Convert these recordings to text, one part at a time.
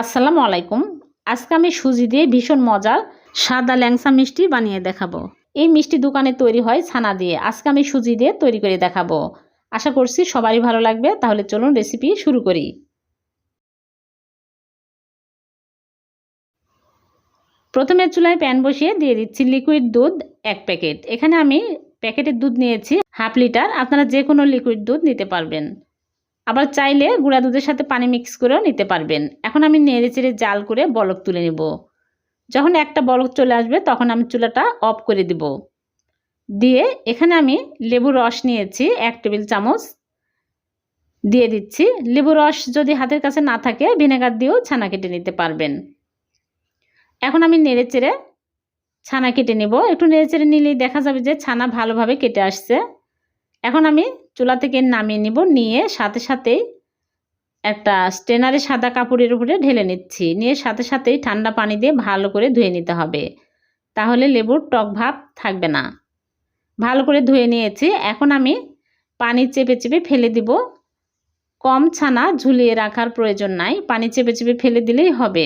আসসালামু আলাইকুম। আজকে আমি সুজি দিয়ে ভীষণ মজার সাদা ল্যাংসা মিষ্টি বানিয়ে দেখাবো। এই মিষ্টি দোকানে তৈরি হয় ছানা দিয়ে। আজকে আমি সুজি দিয়ে তৈরি করে দেখাবো। আশা করছি সবারই ভালো লাগবে। তাহলে চলুন রেসিপি শুরু করি। প্রথমে চুলায় প্যান বসিয়ে দিয়ে দিচ্ছি লিকুইড দুধ এক প্যাকেট। এখানে আমি প্যাকেটের দুধ নিয়েছি হাফ লিটার। আপনারা যে কোনো লিকুইড দুধ নিতে পারবেন। আবার চাইলে গুঁড়া দুধের সাথে পানি মিক্স করেও নিতে পারবেন। এখন আমি নেড়ে চেড়ে জাল করে বলক তুলে নেব। যখন একটা বলক চলে আসবে, তখন আমি চুলাটা অফ করে দিব। দিয়ে এখানে আমি লেবু রস নিয়েছি, এক টেবিল চামচ। দিয়ে দিচ্ছি। লেবু রস যদি হাতের কাছে না থাকে, ভিনেগার দিয়েও ছানা কেটে নিতে পারবেন। এখন আমি নেড়ে চেড়ে ছানা কেটে নেব। একটু নেড়ে চেড়ে নিলেই দেখা যাবে যে ছানা ভালোভাবে কেটে আসছে। এখন আমি চুলা থেকে নামিয়ে নিব, নিয়ে সাথে সাথেই একটা স্টেনারে সাদা কাপড়ের উপরে ঢেলে নিচ্ছি। নিয়ে সাথে সাথেই ঠান্ডা পানি দিয়ে ভালো করে ধুয়ে নিতে হবে। তাহলে লেবুর টক ভাব থাকবে না। ভালো করে ধুয়ে নিয়েছি। এখন আমি পানি চেপে চেপে ফেলে দিব। কম ছানা ঝুলিয়ে রাখার প্রয়োজন নাই। পানি চেপে চেপে ফেলে দিলেই হবে।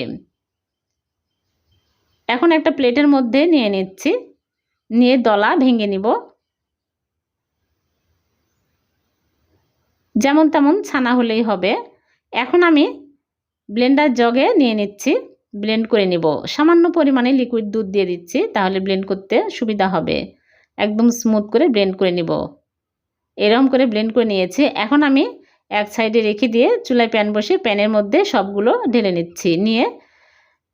এখন একটা প্লেটের মধ্যে নিয়ে নিচ্ছি। নিয়ে দলা ভেঙে নিব। যেমন তেমন ছানা হলেই হবে। এখন আমি ব্লেন্ডার জগে নিয়ে নিচ্ছি, ব্লেন্ড করে নিব। সামান্য পরিমাণে লিকুইড দুধ দিয়ে দিচ্ছি, তাহলে ব্লেন্ড করতে সুবিধা হবে। একদম স্মুথ করে ব্লেন্ড করে নিব। এরকম করে ব্লেন্ড করে নিয়েছি। এখন আমি এক সাইডে রেখে দিয়ে চুলায় প্যান বসে প্যানের মধ্যে সবগুলো ঢেলে নিচ্ছি। নিয়ে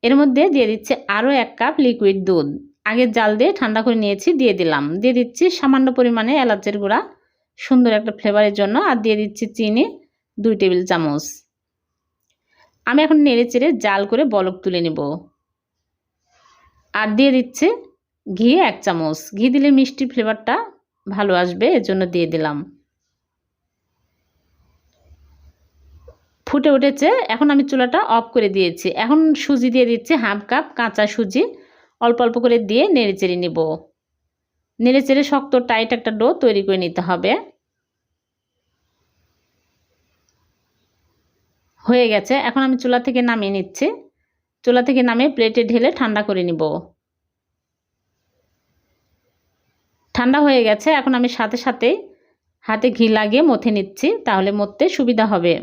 এর মধ্যে দিয়ে দিচ্ছি আরও এক কাপ লিকুইড দুধ। আগে জাল দিয়ে ঠান্ডা করে নিয়েছি, দিয়ে দিলাম। দিয়ে দিচ্ছি সামান্য পরিমাণে এলাচের গুঁড়া। সুন্দর একটা ফ্লেভারের জন্য আর দিয়ে দিচ্ছি চিনি দুই টেবিল চামচ। আমি এখন নেড়ে চেড়ে জাল করে বলক তুলে নেব। আর দিয়ে দিচ্ছে ঘি এক চামচ। ঘি দিলে মিষ্টি ফ্লেভারটা ভালো আসবে এর জন্য দিয়ে দিলাম। ফুটে উঠেছে, এখন আমি চুলাটা অফ করে দিয়েছি। এখন সুজি দিয়ে দিচ্ছি হাফ কাপ কাঁচা সুজি। অল্প অল্প করে দিয়ে নেড়ে চেড়ে নেব। নেড়ে চেড়ে শক্ত টাইট একটা ডো তৈরি করে নিতে হবে। হয়ে গেছে। এখন আমি চুলা থেকে নামিয়ে নিচ্ছি। চুলা থেকে নামিয়ে প্লেটে ঢেলে ঠান্ডা করে নিব। ঠান্ডা হয়ে গেছে। এখন আমি সাথে সাথেই হাতে ঘি লাগিয়ে মথে নিচ্ছি। তাহলে মথতে সুবিধা হবে।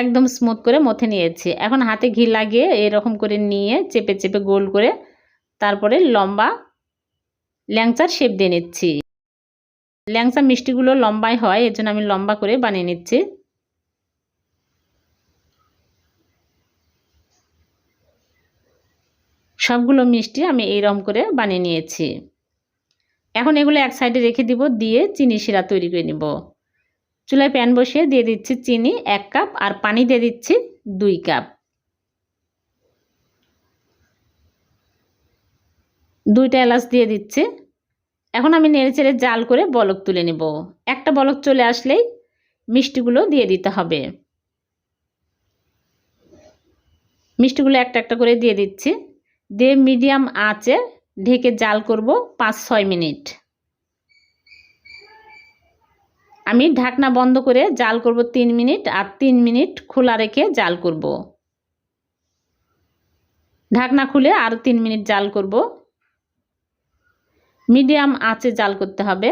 একদম স্মুথ করে মথে নিয়েছি। এখন হাতে ঘি লাগিয়ে এরকম করে নিয়ে চেপে চেপে গোল করে তারপরে লম্বা ল্যাংচার শেপ দিয়ে নিচ্ছি। ল্যাংচা মিষ্টিগুলো লম্বাই হয়, এর জন্য আমি লম্বা করে বানিয়ে নিচ্ছি। সবগুলো মিষ্টি আমি এইরকম করে বানিয়ে নিয়েছি। এখন এগুলো এক সাইডে রেখে দিব, দিয়ে চিনি শিরা তৈরি করে নিব। চুলায় প্যান বসিয়ে দিয়ে দিচ্ছি চিনি এক কাপ আর পানি দিয়ে দিচ্ছি দুই কাপ। দুইটা এলাচ দিয়ে দিচ্ছি। এখন আমি নেড়ে চেড়ে জাল করে বলক তুলে নেব। একটা বলক চলে আসলেই মিষ্টিগুলো দিয়ে দিতে হবে। মিষ্টিগুলো একটা একটা করে দিয়ে দিচ্ছি। দিয়ে মিডিয়াম আঁচে ঢেকে জাল করব পাঁচ ছয় মিনিট। আমি ঢাকনা বন্ধ করে জাল করব তিন মিনিট আর তিন মিনিট খোলা রেখে জাল করব। ঢাকনা খুলে আরও তিন মিনিট জাল করব। মিডিয়াম আঁচে জাল করতে হবে।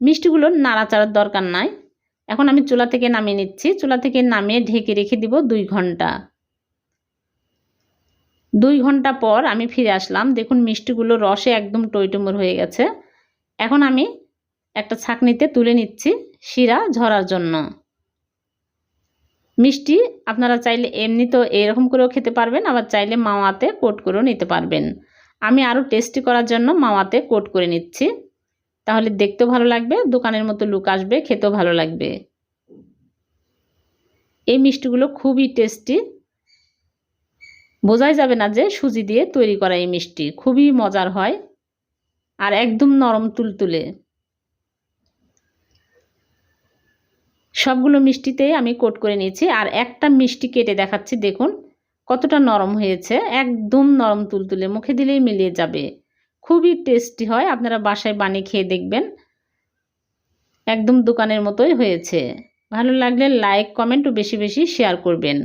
মিষ্টিগুলো নাড়াচাড়ার দরকার নাই। এখন আমি চুলা থেকে নামিয়ে নিচ্ছি। চুলা থেকে নামিয়ে ঢেকে রেখে দিব দুই ঘণ্টা। দুই ঘণ্টা পর আমি ফিরে আসলাম। দেখুন মিষ্টিগুলো রসে একদম টইটুমর হয়ে গেছে। এখন আমি একটা ছাকনিতে তুলে নিচ্ছি শিরা ঝরার জন্য। মিষ্টি আপনারা চাইলে এমনি তো এরকম করেও খেতে পারবেন, আবার চাইলে মাওয়াতে কোট করেও নিতে পারবেন। আমি আরও টেস্টি করার জন্য মাওয়াতে কোট করে নিচ্ছি। তাহলে দেখতেও ভালো লাগবে, দোকানের মতো লুক আসবে, খেতেও ভালো লাগবে। এই মিষ্টিগুলো খুবই টেস্টি। বোঝাই যাবে না যে সুজি দিয়ে তৈরি করা এই মিষ্টি, খুবই মজার হয়। আর একদম নরম তুলতুলে। সবগুলো মিষ্টিতেই আমি কোট করে নিয়েছি। আর একটা মিষ্টি কেটে দেখাচ্ছি, দেখুন। কতটা নরম হয়েছে, একদম নরম তুলতুলে, মুখে দিলেই মিলিয়ে যাবে। খুবই টেস্টি হয়, আপনারা বাসায় বানিয়ে খেয়ে দেখবেন। একদম দোকানের মতোই হয়েছে। ভালো লাগলে লাইক, কমেন্ট ও বেশি বেশি শেয়ার করবেন।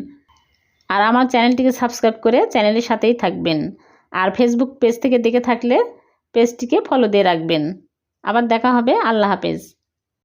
আর আমার চ্যানেলটিকে সাবস্ক্রাইব করে চ্যানেলের সাথেই থাকবেন। আর ফেসবুক পেজ থেকে দেখে থাকলে পেজটিকে ফলো দিয়ে রাখবেন। আবার দেখা হবে, আল্লাহ হাফেজ।